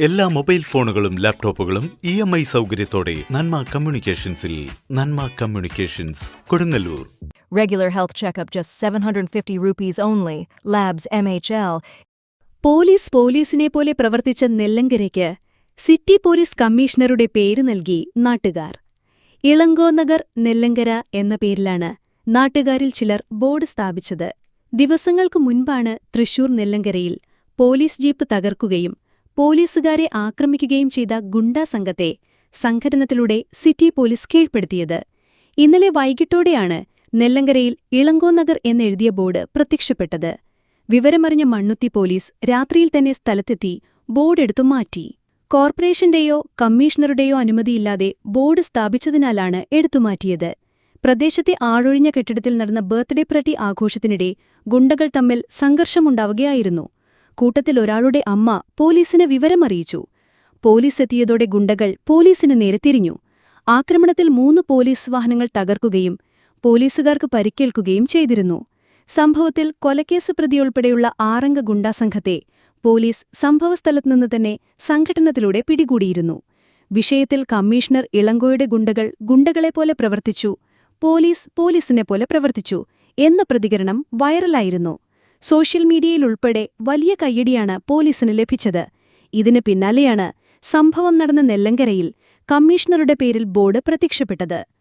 എല്ലാ മൊബൈൽ ഫോണുകളും ലാപ്ടോപ്പുകളും ഇ എം ഐ സൗകര്യത്തോടെ നന്മ കമ്മ്യൂണിക്കേഷൻസിൽ Nanma communications Kodungallur Regular health checkup just 750 rupees only. Labs MHL. Police പോലീസിനെ പോലെ പ്രവർത്തിച്ച നെല്ലങ്കരയ്ക്ക് സിറ്റി പോലീസ് കമ്മീഷണറുടെ പേര് നൽകി നാട്ടുകാർ ഇളങ്കോനഗർ നെല്ലങ്കര എന്ന പേരിലാണ് നാട്ടുകാരിൽ ചിലർ ബോർഡ് സ്ഥാപിച്ചത് ദിവസങ്ങൾക്കു മുൻപാണ് തൃശൂർ നെല്ലങ്കരയിൽ പോലീസ് ജീപ്പ് തകർക്കുകയും പോലീസുകാരെ ആക്രമിക്കുകയും ചെയ്ത ഗുണ്ടാ സംഘത്തെ സംഘടനത്തിലൂടെ സിറ്റി പോലീസ് കീഴ്പ്പെടുത്തിയത്. ഇന്നലെ വൈകിട്ടോടെയാണ് നെല്ലങ്കരയിൽ ഇളങ്കോനഗർ എന്നെഴുതിയ ബോർഡ് പ്രത്യക്ഷപ്പെട്ടത്. വിവരമറിഞ്ഞ മണ്ണുത്തി പോലീസ് രാത്രിയിൽ തന്നെ സ്ഥലത്തെത്തി ബോർഡെടുത്തു മാറ്റി. കോർപ്പറേഷന്റെയോ കമ്മീഷണറുടെയോ അനുമതിയില്ലാതെ ബോർഡ് സ്ഥാപിച്ചതിനാലാണ് എടുത്തുമാറ്റിയത് പ്രദേശത്തെ ആഴൊഴിഞ്ഞ കെട്ടിടത്തിൽ നടന്ന ബർത്ത്ഡേ പ്രട്ടി ആഘോഷത്തിനിടെ ഗുണ്ടകൾ തമ്മിൽ സംഘർഷമുണ്ടാവുകയായിരുന്നു. കൂട്ടത്തിൽ ഒരാളുടെ അമ്മ പോലീസിന് വിവരമറിയിച്ചു. പോലീസ് എത്തിയതോടെ ഗുണ്ടകൾ പോലീസിന് നേരെ തിരിഞ്ഞു. ആക്രമണത്തിൽ മൂന്ന് പോലീസ് വാഹനങ്ങൾ തകർക്കുകയും പോലീസുകാർക്ക് പരിക്കേൽക്കുകയും ചെയ്തിരുന്നു. സംഭവത്തിൽ കൊലക്കേസ് പ്രതിയുൾപ്പെടെയുള്ള ആറംഗ ഗുണ്ടാസംഘത്തെ പോലീസ് സംഭവസ്ഥലത്തുനിന്ന് തന്നെ സംഘടനത്തിലൂടെ പിടികൂടിയിരുന്നു. വിഷയത്തിൽ കമ്മീഷണർ ഇളങ്കോയുടെ ഗുണ്ടകൾ ഗുണ്ടകളെപ്പോലെ പ്രവർത്തിച്ചു. പോലീസ് പോലീസിനെപ്പോലെ പ്രവർത്തിച്ചു എന്ന പ്രതികരണം വൈറലായിരുന്നു. സോഷ്യൽ മീഡിയയിലുൾപ്പെടെ വലിയ കയ്യടിയാണ് പോലീസിന് ലഭിച്ചത്. ഇതിന് പിന്നാലെയാണ് സംഭവം നടന്ന നെല്ലങ്കരയിൽ കമ്മീഷണറുടെ പേരിൽ ബോർഡ് പ്രത്യക്ഷപ്പെട്ടത്.